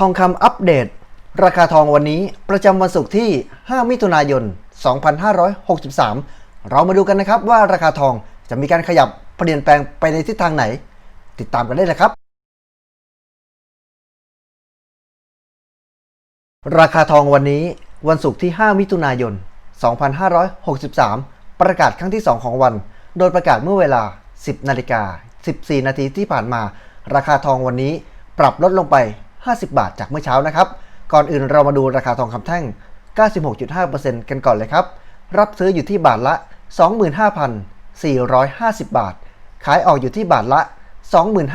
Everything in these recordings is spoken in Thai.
ทองคำอัปเดต ราคาทองวันนี้ประจำวันศุกร์ที่ 5 มิถุนายน 2563 เรามาดูกันนะครับว่าราคาทองจะมีการขยับเปลี่ยนแปลงไปในทิศทางไหน ติดตามกันได้เลยครับ ราคาทองวันนี้วันศุกร์ที่ 5 มิถุนายน 2563 ประกาศครั้งที่ 2 ของวัน โดยประกาศเมื่อเวลา 10 นาฬิกา 14 นาทีที่ผ่านมา ราคาทองวันนี้ปรับลดลงไป 50 บาทจากเมื่อเช้านะครับ ก่อนอื่นเรามาดูราคาทองคำแท่ง 96.5%กันก่อนเลยครับ รับซื้ออยู่ที่บาทละ 25,450 บาท ขายออกอยู่ที่บาทละ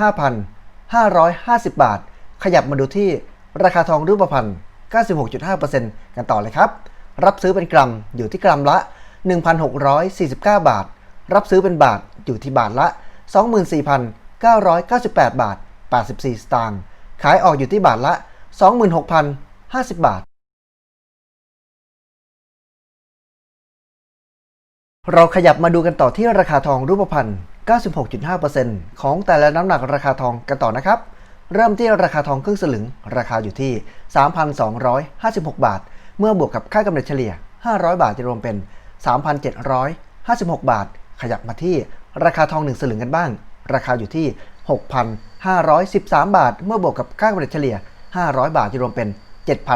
25,550 บาท ขยับมาดูที่ราคาทองรูปพรรณ 96.5%กันต่อเลยครับ รับซื้อเป็นกรัมอยู่ที่กรัมละ 1,649 บาท รับซื้อเป็นบาทอยู่ที่บาทละ 24,998 บาท 84 สตางค์ ขายออกอยู่ที่บาทละ 26,050 บาท เราขยับมาดูกันต่อที่ราคาทองรูปพรรณ 96.5%ของแต่ละน้ำหนักราคาทองกันต่อนะครับ เริ่มที่ราคาทองครึ่งสลึง ราคาอยู่ที่ 3,256 บาท เมื่อบวกกับค่ากำเนิดเฉลี่ย 500 บาทจะรวมเป็น 3,756 บาท ขยับมาที่ราคาทอง 1 สลึงกันบ้าง ราคาอยู่ที่ 6,513 บาท เมื่อบวกกับค่ากำเนิดเฉลี่ย 500 บาทจะรวมเป็น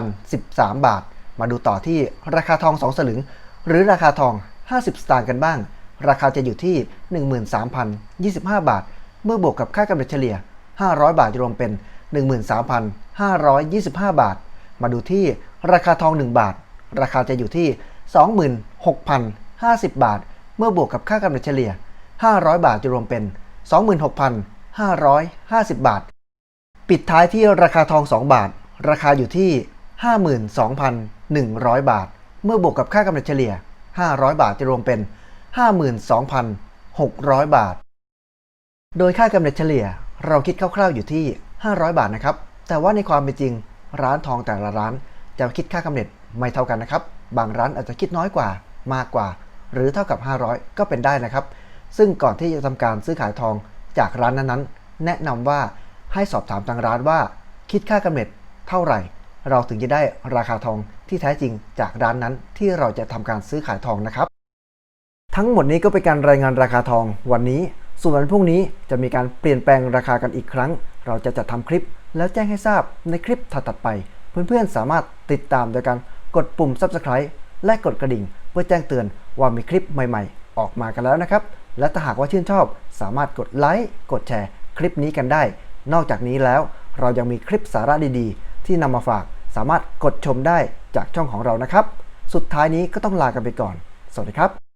7,013 บาท มาดูต่อที่ราคาทอง 2 สลึง หรือราคาทอง 50 สตางค์กันบ้าง ราคาจะอยู่ที่ 13,025 บาท เมื่อบวกกับค่ากำเนิดเฉลี่ย 500 บาทจะรวมเป็น 13,525 บาท มาดูที่ราคาทอง 1 บาท ราคาจะอยู่ที่ 26,050 บาท เมื่อบวกกับค่ากำเนิดเฉลี่ย 500 บาทจะรวมเป็น 26,550 บาท ปิดท้ายที่ราคาทอง 2 บาท ราคาอยู่ที่ 52,100 บาท เมื่อบวกกับค่ากำเนิดเฉลี่ย 500 บาทจะรวมเป็น 52,600 บาท โดยค่ากำเนิดเฉลี่ยเราคิดคร่าวๆอยู่ที่ 500 บาทนะครับ แต่ว่าในความเป็นจริงร้านทองแต่ละร้านจะคิดค่ากำเนิดไม่เท่ากันนะครับ บางร้านอาจจะคิดน้อยกว่ามากกว่า หรือเท่ากับ 500 ก็เป็นได้นะครับ ซึ่งก่อนที่จะทำการซื้อขายทอง จากร้านนั้นๆ แนะนำว่าให้สอบถามทางร้านว่า คิดค่ากำเนิดเท่าไหร่ เราถึงจะได้ราคาทองที่แท้จริงจากร้านนั้นที่เราจะทำการซื้อขายทองนะครับ ทั้งหมดนี้ก็เป็นการรายงานราคาทองวันนี้ ส่วนวันพรุ่งนี้จะมีการเปลี่ยนแปลงราคากันอีกครั้ง เราจะจัดทำคลิป แล้วแจ้งให้ทราบในคลิปถัดๆไป เพื่อนๆสามารถติดตามโดยการกดปุ่ม subscribe และกดกระดิ่ง เพื่อแจ้งเตือนว่ามีคลิปใหม่ๆ ออกมากันแล้วนะครับ และถ้าหากว่าชื่นชอบ สามารถกดไลค์กดแชร์ คลิปนี้กันได้ นอกจากนี้แล้วเรายังมีคลิปสาระดีๆ ที่นำมาฝากสามารถกดชมได้จากช่องของเรานะครับ สุดท้ายนี้ก็ต้องลากันไปก่อน สวัสดีครับ